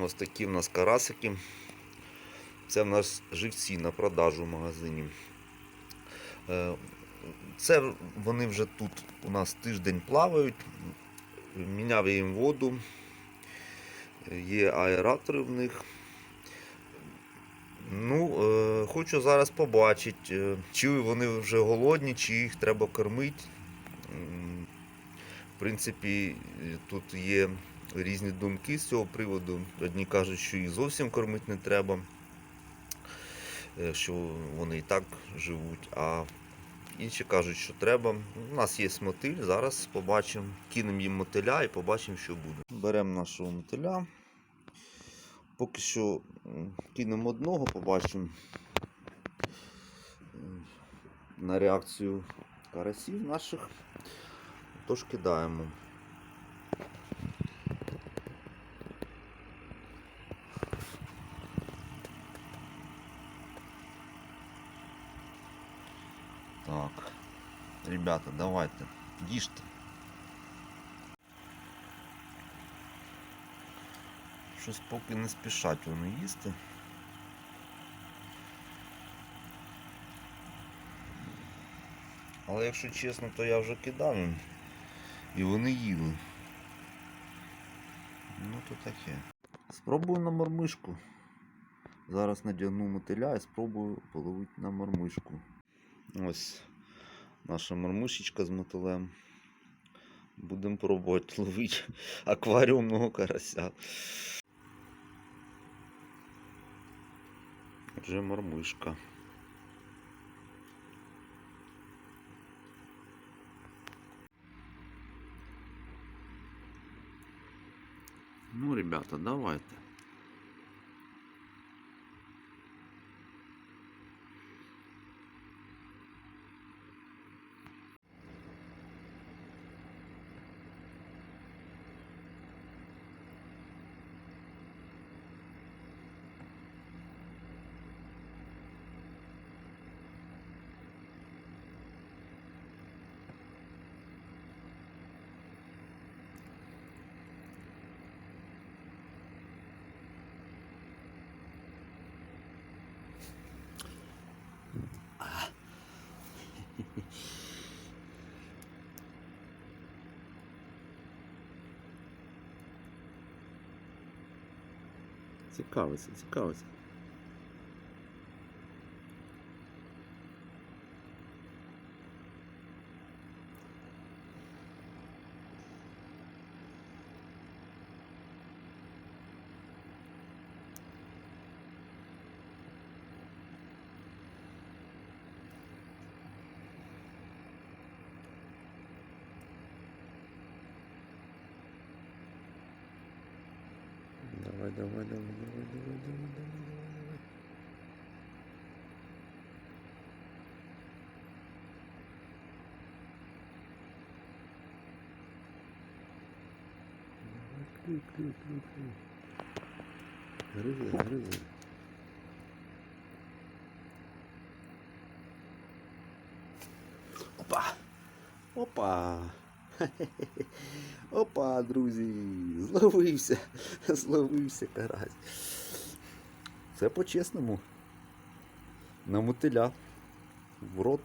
Ось такі в нас карасики. Це в нас живці на продажу в магазині. Е, Це вони вже тут у нас тиждень плавають. Міняв їм воду. Є аератори в них. Ну, е, хочу зараз побачити, е, чи вони вже голодні, чи їх треба кормити. В принципі, тут є різні думки з цього приводу. Одні кажуть, що їх зовсім кормити не треба, е, що вони і так живуть, а інші кажуть, що треба. У нас є мотиль, зараз побачимо, кинемо їм мотиля і побачимо, що буде. Беремо нашого мотиля. Поки що кинемо одного, побачимо на реакцію карасів наших. Тож кидаємо. Так, ребята, давайте, їжте. Щось поки не спішать вони їсти. Але якщо чесно, то я вже кидав їм. І вони їли. Ну то таке. Спробую на мормишку. Зараз надягну мотиля і спробую половити на мормишку. Ось наша мормишечка з мотилем. Будемо пробувати ловити акваріумного карася. Вже мормишка. Ну, ребята, давайте. Цікавиться, цікавиться. Давай, давай, давай, давай, давай, давай, давай, клюй, клюй, клюй, клюй. Гризи, гризи. Опа! Опа! Опа, друзі! Зловився! Зловився карась. Це по-чесному. На мотиля. В рот.